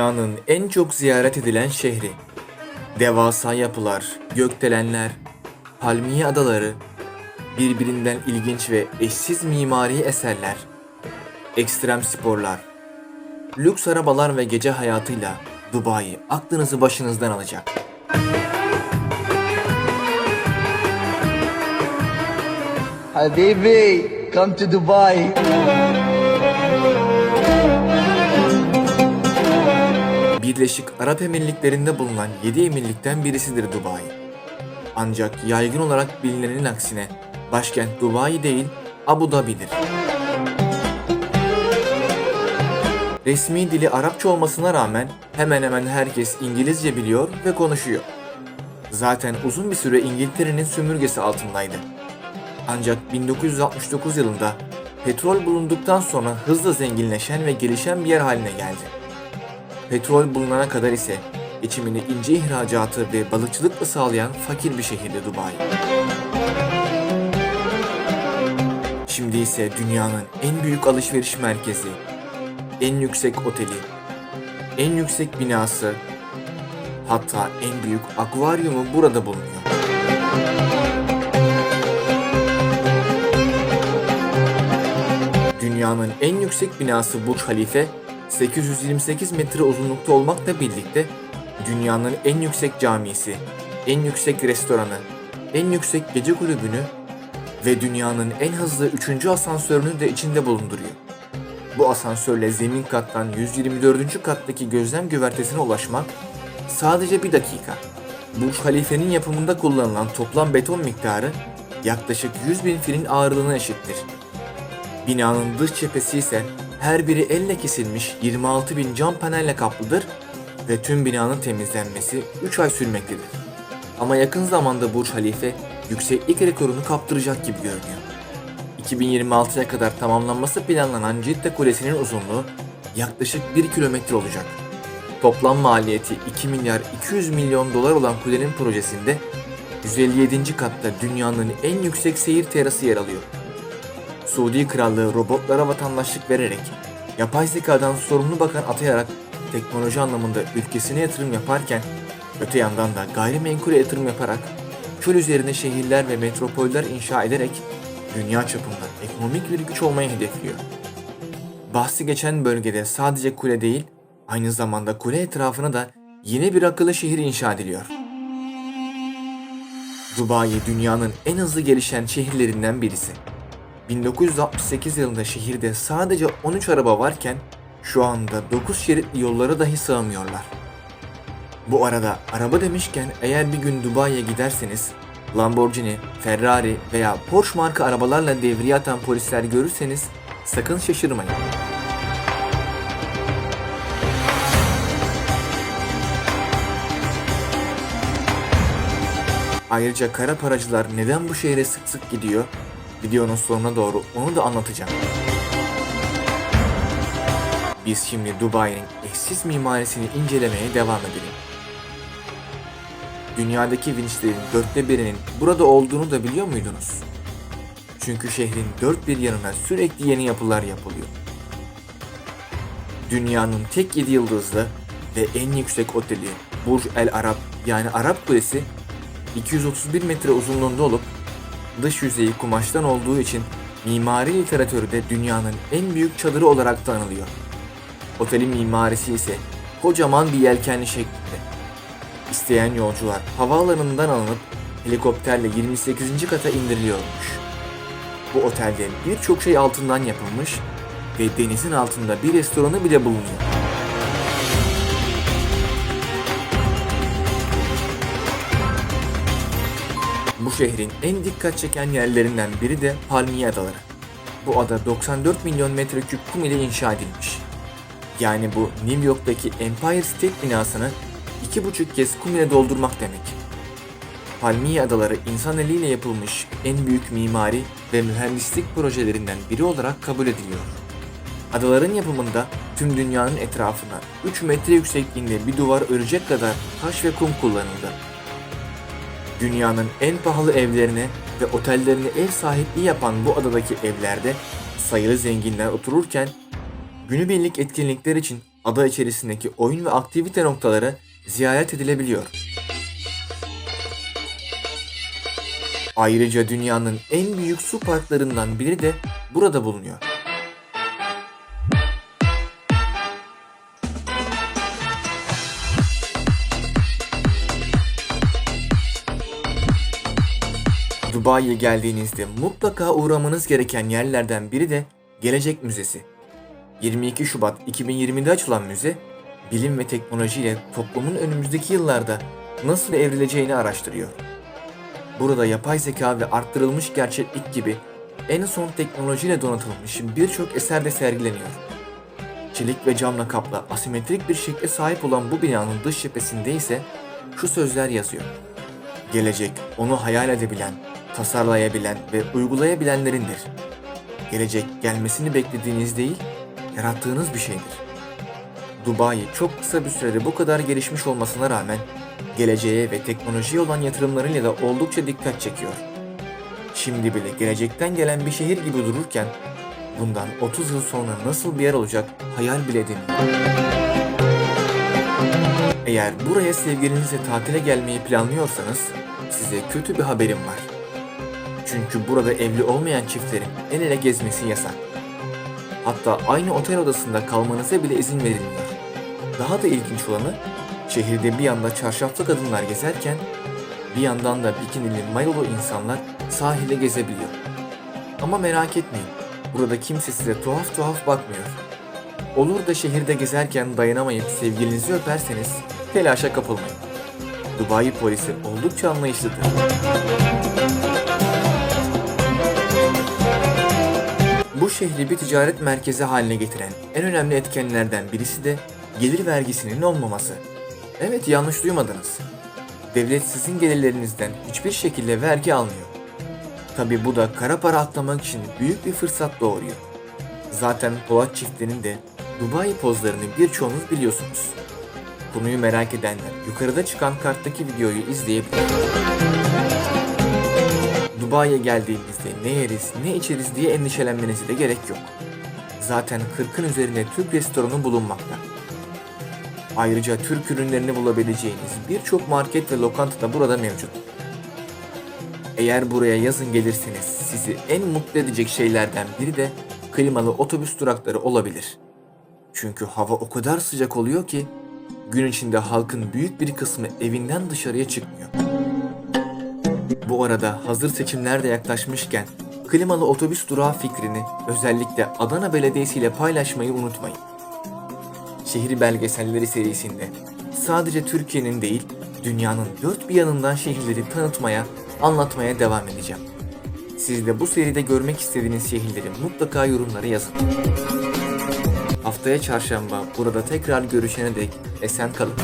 Dünyanın en çok ziyaret edilen şehri. Devasa yapılar, gökdelenler, palmiye adaları, birbirinden ilginç ve eşsiz mimari eserler, ekstrem sporlar, lüks arabalar ve gece hayatıyla Dubai aklınızı başınızdan alacak. Habibi, come to Dubai. Birleşik Arap Emirlikleri'nde bulunan 7 emirlikten birisidir Dubai. Ancak yaygın olarak bilinenin aksine başkent Dubai değil Abu Dhabi'dir. Resmi dili Arapça olmasına rağmen hemen hemen herkes İngilizce biliyor ve konuşuyor. Zaten uzun bir süre İngiltere'nin sömürgesi altındaydı. Ancak 1969 yılında petrol bulunduktan sonra hızla zenginleşen ve gelişen bir yer haline geldi. Petrol bulunana kadar ise geçimini ince ihracatı ve balıkçılıkla sağlayan fakir bir şehirdi Dubai. Şimdi ise dünyanın en büyük alışveriş merkezi, en yüksek oteli, en yüksek binası, hatta en büyük akvaryumu burada bulunuyor. Dünyanın en yüksek binası Burj Halife 828 metre uzunlukta olmakla birlikte dünyanın en yüksek camisi, en yüksek restoranı, en yüksek gece kulübünü ve dünyanın en hızlı 3. asansörünü de içinde bulunduruyor. Bu asansörle zemin kattan 124. kattaki gözlem güvertesine ulaşmak sadece bir dakika. Burj Halife'nin yapımında kullanılan toplam beton miktarı yaklaşık 100 bin filin ağırlığına eşittir. Binanın dış cephesi ise her biri elle kesilmiş 26 bin cam panelle kaplıdır ve tüm binanın temizlenmesi 3 ay sürmektedir. Ama yakın zamanda Burj Halife yükseklik rekorunu kaptıracak gibi görünüyor. 2026'ya kadar tamamlanması planlanan Cidde Kulesi'nin uzunluğu yaklaşık 1 kilometre olacak. Toplam maliyeti 2 milyar 200 milyon dolar olan kulenin projesinde 157. katta dünyanın en yüksek seyir terası yer alıyor. Suudi Krallığı robotlara vatandaşlık vererek, yapay zekadan sorumlu bakan atayarak teknoloji anlamında ülkesine yatırım yaparken, öte yandan da gayrimenkule yatırım yaparak, çöl üzerine şehirler ve metropoller inşa ederek dünya çapında ekonomik bir güç olmayı hedefliyor. Bahsi geçen bölgede sadece kule değil, aynı zamanda kule etrafına da yeni bir akıllı şehir inşa ediliyor. Dubai dünyanın en hızlı gelişen şehirlerinden birisi. 1968 yılında şehirde sadece 13 araba varken şu anda 9 şeritli yollara dahi sığamıyorlar. Bu arada araba demişken eğer bir gün Dubai'ye giderseniz Lamborghini, Ferrari veya Porsche marka arabalarla devriye atan polisler görürseniz sakın şaşırmayın. Ayrıca kara paracılar neden bu şehre sık sık gidiyor? Videonun sonuna doğru onu da anlatacağım. Biz şimdi Dubai'nin eşsiz mimarisini incelemeye devam edelim. Dünyadaki vinçlerin dörtte birinin burada olduğunu da biliyor muydunuz? Çünkü şehrin dört bir yanına sürekli yeni yapılar yapılıyor. Dünyanın tek 7 yıldızlı ve en yüksek oteli Burj El Arab yani Arap Kulesi 231 metre uzunluğunda olup dış yüzeyi kumaştan olduğu için mimari literatürde dünyanın en büyük çadırı olarak tanınıyor. Otelin mimarisi ise kocaman bir yelkenli şeklinde. İsteyen yolcular havaalanından alınıp helikopterle 28. kata indiriliyormuş. Bu otelde birçok şey altından yapılmış ve denizin altında bir restoranı bile bulunuyor. Bu şehrin en dikkat çeken yerlerinden biri de Palmiye Adaları. Bu ada 94 milyon metreküp kum ile inşa edilmiş. Yani bu New York'taki Empire State binasını iki buçuk kez kum ile doldurmak demek. Palmiye Adaları insan eliyle yapılmış en büyük mimari ve mühendislik projelerinden biri olarak kabul ediliyor. Adaların yapımında tüm dünyanın etrafına 3 metre yüksekliğinde bir duvar örecek kadar taş ve kum kullanıldı. Dünyanın en pahalı evlerine ve otellerine ev sahipliği yapan bu adadaki evlerde sayılı zenginler otururken günübirlik etkinlikler için ada içerisindeki oyun ve aktivite noktaları ziyaret edilebiliyor. Ayrıca dünyanın en büyük su parklarından biri de burada bulunuyor. Dubai'ye geldiğinizde mutlaka uğramanız gereken yerlerden biri de Gelecek Müzesi. 22 Şubat 2020'de açılan müze, bilim ve teknolojiyle toplumun önümüzdeki yıllarda nasıl evrileceğini araştırıyor. Burada yapay zeka ve arttırılmış gerçeklik gibi en son teknolojiyle donatılmış birçok eser de sergileniyor. Çelik ve camla kaplı asimetrik bir şekle sahip olan bu binanın dış cephesinde ise şu sözler yazıyor. Gelecek onu hayal edebilen, tasarlayabilen ve uygulayabilenlerindir. Gelecek gelmesini beklediğiniz değil, yarattığınız bir şeydir. Dubai çok kısa bir sürede bu kadar gelişmiş olmasına rağmen geleceğe ve teknolojiye olan yatırımlarıyla da oldukça dikkat çekiyor. Şimdi bile gelecekten gelen bir şehir gibi dururken bundan 30 yıl sonra nasıl bir yer olacak hayal bile edemiyor. Eğer buraya sevgilinizle tatile gelmeyi planlıyorsanız size kötü bir haberim var. Çünkü burada evli olmayan çiftlerin el ele gezmesi yasak. Hatta aynı otel odasında kalmanıza bile izin verilmiyor. Daha da ilginç olanı şehirde bir yanda çarşaflı kadınlar gezerken bir yandan da bikinili mayolu insanlar sahilde gezebiliyor. Ama merak etmeyin, burada kimse size tuhaf tuhaf bakmıyor. Olur da şehirde gezerken dayanamayıp sevgilinizi öperseniz telaşa kapılmayın. Dubai polisi oldukça anlayışlıdır. Bu şehri bir ticaret merkezi haline getiren en önemli etkenlerden birisi de gelir vergisinin olmaması. Evet yanlış duymadınız. Devlet sizin gelirlerinizden hiçbir şekilde vergi almıyor. Tabi bu da kara para aklamak için büyük bir fırsat doğuruyor. Zaten Polat çiftlerinin de Dubai pozlarını birçoğunuz biliyorsunuz. Konuyu merak edenler yukarıda çıkan karttaki videoyu izleyebilir. Dubai'ye geldiğinizde ne yeriz ne içeriz diye endişelenmenize de gerek yok. Zaten 40'ın üzerinde Türk restoranı bulunmakta. Ayrıca Türk ürünlerini bulabileceğiniz birçok market ve lokanta da burada mevcut. Eğer buraya yazın gelirseniz sizi en mutlu edecek şeylerden biri de klimalı otobüs durakları olabilir. Çünkü hava o kadar sıcak oluyor ki gün içinde halkın büyük bir kısmı evinden dışarıya çıkmıyor. Bu arada hazır seçimler de yaklaşmışken klimalı otobüs durağı fikrini özellikle Adana Belediyesi ile paylaşmayı unutmayın. Şehir belgeselleri serisinde sadece Türkiye'nin değil dünyanın dört bir yanından şehirleri tanıtmaya, anlatmaya devam edeceğim. Siz de bu seride görmek istediğiniz şehirleri mutlaka yorumlara yazın. Haftaya çarşamba burada tekrar görüşene dek esen kalın.